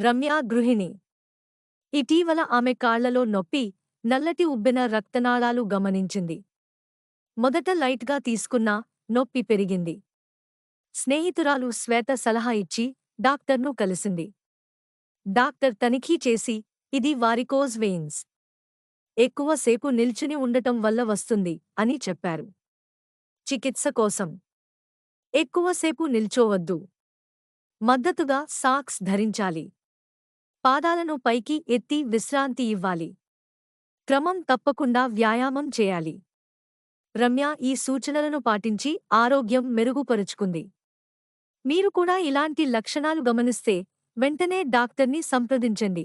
రమ్య గృహిణి. ఇటీవల ఆమె కాళ్ళలో నొప్పి నల్లటి ఉబ్బిన రక్తనాళాలు గమనించింది. మొదట లైట్గా తీసుకున్నా నొప్పి పెరిగింది. స్నేహితురాలు శ్వేత సలహా ఇచ్చి డాక్టర్ను కలిసింది. డాక్టర్ తనిఖీ చేసి ఇది వారికోజ్ వెయిన్స్. ఎక్కువసేపు నిల్చుని ఉండటం వల్ల వస్తుంది అని చెప్పారు. చికిత్స కోసం. ఎక్కువసేపు నిల్చోవద్దు. మద్దతుగా సాక్స్ ధరించాలి. పాదాలను పైకి ఎత్తి విశ్రాంతి ఇవ్వాలి. క్రమం తప్పకుండా వ్యాయామం చేయాలి. రమ్య ఈ సూచనలను పాటించి ఆరోగ్యం మెరుగుపరుచుకుంది. మీరు కూడా ఇలాంటి లక్షణాలు గమనిస్తే వెంటనే డాక్టర్ని సంప్రదించండి.